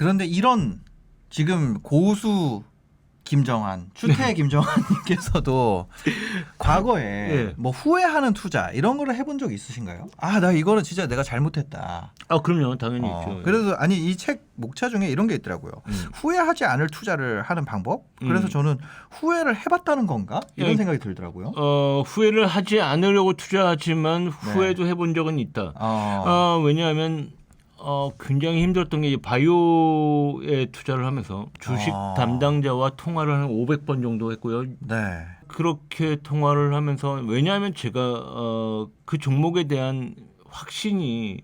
그런데 이런 지금 고수 김정한, 추태 김정한님께서도 과거에 예. 뭐 후회하는 투자 이런 거를 해본 적 있으신가요? 아, 나 이거는 진짜 내가 잘못했다. 아 그럼요, 당연히 어, 있죠. 그래도 아니 이 책 목차 중에 이런 게 있더라고요. 음. 후회하지 않을 투자를 하는 방법. 그래서 음. 저는 후회를 해봤다는 건가 이런 예. 생각이 들더라고요. 어, 후회를 하지 않으려고 투자하지만 네. 후회도 해본 적은 있다. 어, 어, 왜냐하면 어, 굉장히 힘들었던 게이 바이오에 투자를 하면서 주식 아. 담당자와 통화를 한 500번 정도 했고요. 네, 그렇게 통화를 하면서 왜냐하면 제가 어, 그 종목에 대한 확신이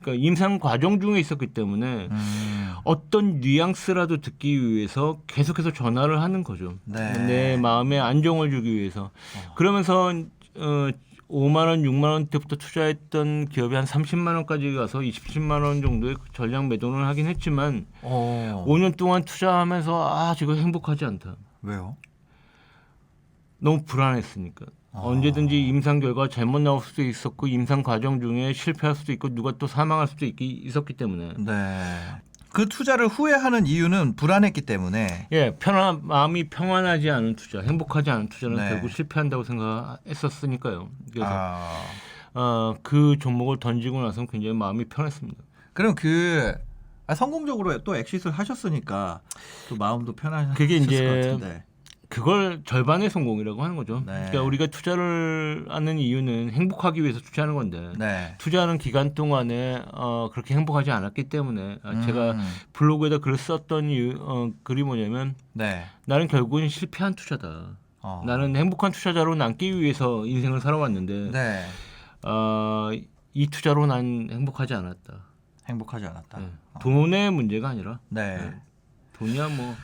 그러니까 임상 과정 중에 있었기 때문에 음, 어떤 뉘앙스라도 듣기 위해서 계속해서 전화를 하는 거죠. 네. 내 마음에 안정을 주기 위해서. 그러면서 어 5만 원, 6만 원대부터 투자했던 기업이 한 30만 원까지 가서 27만 원 정도의 전량 매도를 하긴 했지만 어, 5년 동안 투자하면서 아, 지금 행복하지 않다. 왜요? 너무 불안했으니까. 아. 언제든지 임상 결과가 잘못 나올 수도 있었고 임상 과정 중에 실패할 수도 있고 누가 또 사망할 수도 있, 있었기 때문에 네. 그 투자를 후회하는 이유는 불안했기 때문에. 예 편안 마음이 평안하지 않은 투자 행복하지 않은 투자는 네. 결국 실패한다고 생각했었으니까요 그래서 아, 어, 그 종목을 던지고 나서는 굉장히 마음이 편했습니다 그럼 그 아, 성공적으로 또 엑시스를 하셨으니까 또 마음도 편하셨을 그게 이제 것 같은데. 그걸 절반의 성공이라고 하는 거죠 네. 그러니까 우리가 투자를 하는 이유는 행복하기 위해서 투자하는 건데 네. 투자하는 기간 동안에 어, 그렇게 행복하지 않았기 때문에 아, 제가 음, 블로그에다 글을 썼던 이유, 어, 글이 뭐냐면 네. 나는 결국은 실패한 투자다. 어. 나는 행복한 투자자로 남기 위해서 인생을 살아왔는데 네. 어, 이 투자로 난 행복하지 않았다. 행복하지 않았다. 네. 어. 돈의 문제가 아니라 네. 네. 돈이야 뭐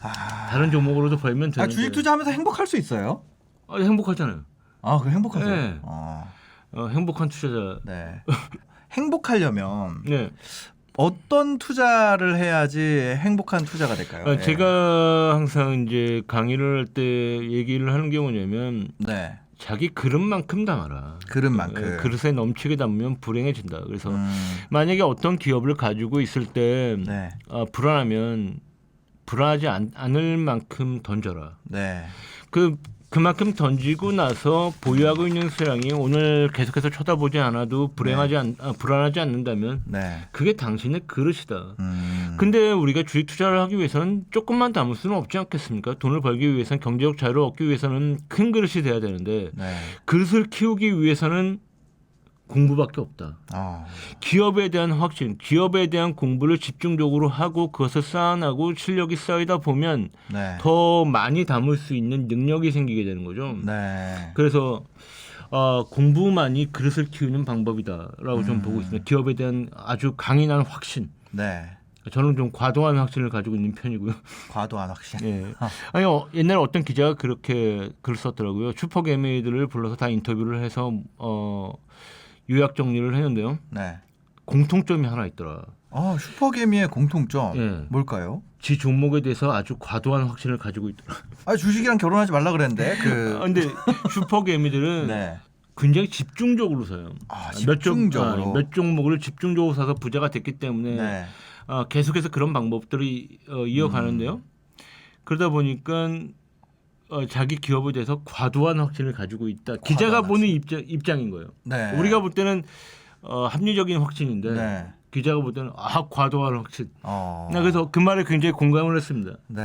아, 다른 종목으로도 벌면 아, 되는데 주식 투자하면서 행복할 수 있어요? 아, 행복하잖아요. 아, 그 행복하세요. 네. 어, 어, 행복한 투자자. 네. 행복하려면 네. 어떤 투자를 해야지 행복한 투자가 될까요? 어, 네. 제가 항상 이제 강의를 할 때 얘기를 하는 게 뭐냐면 네. 자기 그릇만큼 담아라. 그릇만큼. 어, 그릇에 넘치게 담으면 불행해진다. 그래서 음, 만약에 어떤 기업을 가지고 있을 때 네. 어, 불안하면 불안하지 않, 않을 만큼 던져라. 네. 그 그만큼 던지고 나서 보유하고 있는 수량이 오늘 계속해서 쳐다보지 않아도 불행하지 않, 아, 불안하지 않는다면 네. 그게 당신의 그릇이다. 음. 근데 우리가 주식 투자를 하기 위해서는 조금만 담을 수는 없지 않겠습니까? 돈을 벌기 위해서는 경제적 자유를 얻기 위해서는 큰 그릇이 돼야 되는데 네. 그릇을 키우기 위해서는 공부밖에 없다. 어. 기업에 대한 확신, 기업에 대한 공부를 집중적으로 하고 그것을 쌓아나고 실력이 쌓이다 보면 네. 더 많이 담을 수 있는 능력이 생기게 되는 거죠. 네. 그래서 어, 공부만이 그릇을 키우는 방법이다라고 좀 음. 보고 있습니다. 기업에 대한 아주 강인한 확신. 네. 저는 좀 과도한 확신을 가지고 있는 편이고요. 과도한 확신. 예. 아니 어, 옛날에 어떤 기자가 그렇게 글을 썼더라고요. 슈퍼 개미들을 불러서 다 인터뷰를 해서 어, 요약 정리를 했는데요. 네. 공통점이 하나 있더라. 어, 슈퍼개미의 공통점 예. 뭘까요? 지 종목에 대해서 아주 과도한 확신을 가지고 있더라. 아, 주식이랑 결혼하지 말라 그랬는데. 그 아, 근데 슈퍼개미들은 네. 굉장히 집중적으로 사요. 아, 몇, 종, 집중적으로. 아, 몇 종목을 집중적으로 사서 부자가 됐기 때문에 네. 아, 계속해서 그런 방법들이 어, 이어가는데요. 음. 그러다 보니까 어, 자기 기업에 대해서 과도한 확신을 가지고 있다. 기자가 보는 입장, 입장인 거예요. 네. 우리가 볼 때는 어, 합리적인 확신인데 네. 기자가 볼 때는 아 과도한 확신. 어. 나 그래서 그 말에 굉장히 공감을 했습니다. 네.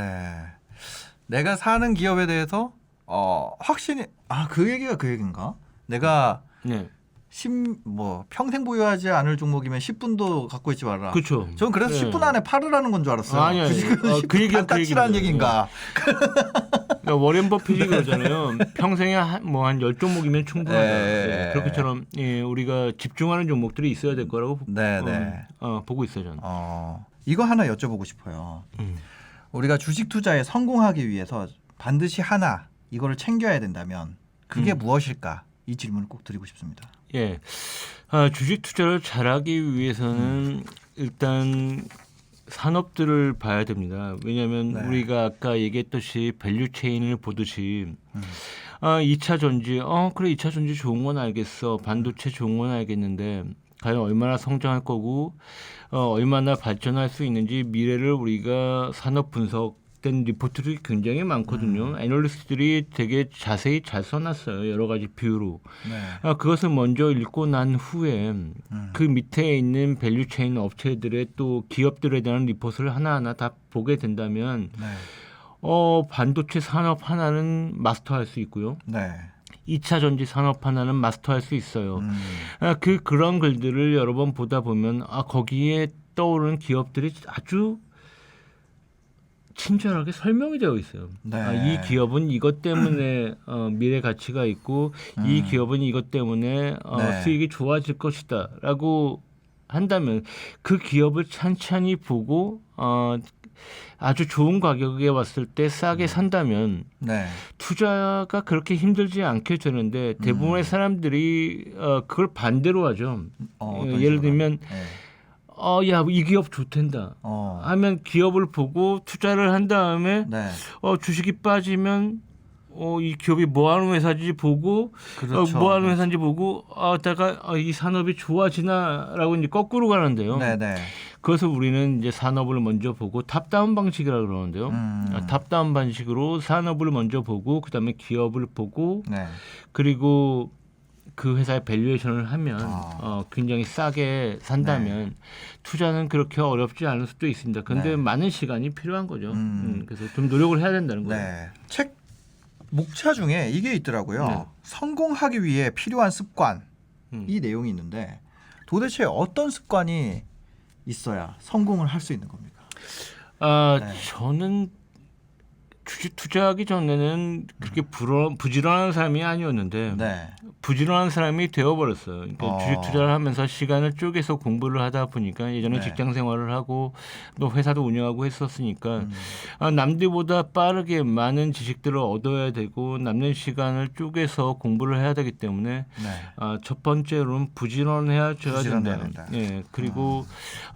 내가 사는 기업에 대해서 어, 확신이 아, 그 얘기가 그 얘기인가? 내가 네, 십뭐 평생 보유하지 않을 종목이면 10분도 갖고 있지 말라. 그렇죠. 전 그래서 네. 10분 안에 팔으라는 건 줄 알았어요. 아니, 아니. 10분 그 얘기가 그. 얘기인가? 그러니까 워렌 버핏이 그러잖아요. 평생에 뭐한 열 종목이면 충분하다. 예. 네, 그렇게처럼 예, 우리가 집중하는 종목들이 있어야 될 거라고 네, 어, 네. 어, 보고 있어요 저는. 어, 이거 하나 여쭤보고 싶어요. 음. 우리가 주식 투자에 성공하기 위해서 반드시 하나 이거를 챙겨야 된다면 그게 음. 무엇일까? 이 질문을 꼭 드리고 싶습니다. 예. 아, 주식 투자를 잘하기 위해서는 음. 일단 산업들을 봐야 됩니다. 왜냐하면 네. 우리가 아까 얘기했듯이 밸류 체인을 보듯이 음. 아, 2차 전지, 어, 그래, 2차 전지 좋은 건 알겠어. 반도체 좋은 건 알겠는데, 과연 얼마나 성장할 거고 어, 얼마나 발전할 수 있는지 미래를 우리가 산업 분석 된 리포트들이 굉장히 많거든요. 애널리스트들이 되게 자세히 잘 써놨어요. 여러 가지 비유로. 네. 아, 그것을 먼저 읽고 난 후에 그 밑에 있는 밸류 체인 업체들의 또 기업들에 대한 리포트를 하나하나 다 보게 된다면 네. 어, 반도체 산업 하나는 마스터할 수 있고요. 네. 2차 전지 산업 하나는 마스터할 수 있어요. 음. 아, 그 그런 글들을 여러 번 보다 보면 아 거기에 떠오르는 기업들이 아주 친절하게 설명이 되어 있어요. 네. 아, 이 기업은 이것 때문에 어, 미래 가치가 있고 이 기업은 이것 때문에 어, 음. 네. 수익이 좋아질 것이다라고 한다면 그 기업을 찬찬히 보고 어, 아주 좋은 가격에 왔을 때 음. 싸게 산다면 네. 투자가 그렇게 힘들지 않게 되는데 대부분의 사람들이 어, 그걸 반대로 하죠. 음. 어, 어, 예를 식으로? 들면 네. 어, 야, 이 기업 좋댄다. 어. 하면 기업을 보고 투자를 한 다음에 네. 어, 주식이 빠지면 어, 이 기업이 뭐 하는 회사인지 보고 그렇죠. 어, 뭐 하는 회사인지 보고 아, 다가 아, 이 산업이 좋아지나라고 이제 거꾸로 가는데요. 네, 네. 그것을 우리는 이제 산업을 먼저 보고 탑다운 방식이라 그러는데요. 음. 아, 탑다운 방식으로 산업을 먼저 보고 그다음에 기업을 보고 네. 그리고 그 회사의 밸류에이션을 하면 아. 어, 굉장히 싸게 산다면 투자는 그렇게 어렵지 않을 수도 있습니다. 근데 네. 많은 시간이 필요한 거죠. 음. 음, 그래서 좀 노력을 해야 된다는 거예요. 네. 책 목차 중에 이게 있더라고요. 네. 성공하기 위해 필요한 습관 음. 이 내용이 있는데 도대체 어떤 습관이 있어야 성공을 할 수 있는 겁니까? 아, 네. 저는 주식 투자하기 전에는 그렇게 불어, 부지런한 사람이 아니었는데 네. 부지런한 사람이 되어버렸어요. 그러니까 어. 주식 투자를 하면서 시간을 쪼개서 공부를 하다 보니까 예전에 네. 직장 생활을 하고 또 회사도 운영하고 했었으니까 음. 아, 남들보다 빠르게 많은 지식들을 얻어야 되고 남는 시간을 쪼개서 공부를 해야 되기 때문에 네. 아, 첫 번째로는 부지런해야 부지런해야 된다. 된다. 예. 그리고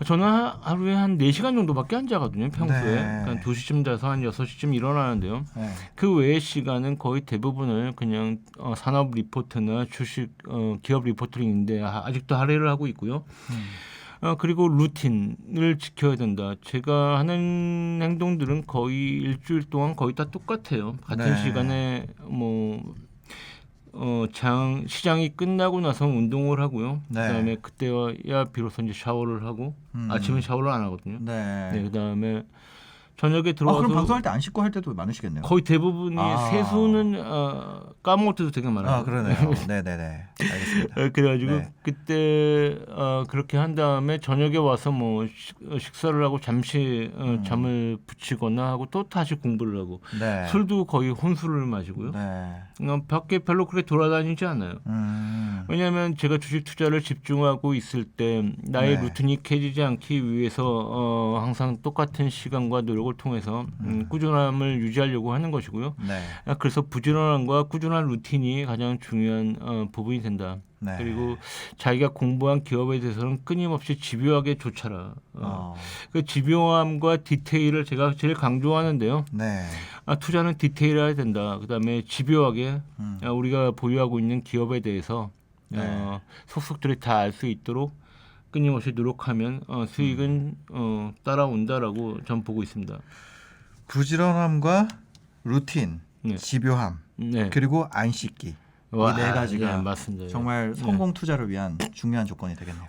저는 하- 하루에 한 4시간 정도밖에 안 자거든요, 평소에. 네. 한 2시쯤 자서 한 6시쯤 일어나 는데요. 네. 그 외의 시간은 거의 대부분을 그냥 어, 산업 리포트나 주식 어, 기업 아, 아직도 할애를 하고 있고요. 음. 어, 그리고 루틴을 지켜야 된다. 제가 하는 행동들은 거의 일주일 동안 거의 다 똑같아요. 같은 네. 시간에 뭐 어, 장 시장이 끝나고 나서 운동을 하고요. 네. 그다음에 그때야 비로소 이제 샤워를 하고 음. 아침에 샤워를 안 하거든요. 네. 네, 그다음에 저녁에 아, 들어와서 그럼 방송할 때 안 씻고 할 때도 많으시겠네요. 거의 대부분이 아. 세수는 어, 까먹을 때도 되게 많아요. 아, 그러네요. 네, 네, 네. 알겠습니다. 어, 그래가지고 네. 그때 어, 그렇게 한 다음에 저녁에 와서 뭐 식, 어, 식사를 하고 잠시 어, 음. 잠을 붙이거나 하고 또 다시 공부를 하고 네. 술도 거의 혼술을 마시고요. 네. 어, 밖에 별로 그렇게 돌아다니지 않아요. 음. 왜냐하면 제가 주식 투자를 집중하고 있을 때 나의 네. 루틴이 깨지지 않기 위해서 어, 항상 똑같은 시간과 노력을 통해서 음, 꾸준함을 유지하려고 하는 것이고요. 네. 아, 그래서 부지런함과 꾸준한 루틴이 가장 중요한 어, 부분이 된다. 네. 그리고 자기가 공부한 기업에 대해서는 끊임없이 집요하게 조차라. 어, 어. 그 집요함과 디테일을 제가 제일 강조하는데요. 네. 아, 투자는 디테일해야 된다. 그다음에 집요하게 음. 아, 우리가 보유하고 있는 기업에 대해서 네. 어, 속속들이 다 알 수 있도록 끊임없이 노력하면 어, 수익은 음. 어, 따라온다라고 전 보고 있습니다. 부지런함과 루틴, 네. 집요함, 네. 그리고 안 씻기. 와, 이 네 가지가 네, 맞습니다. 정말 네. 성공 투자를 위한 중요한 조건이 되겠네요.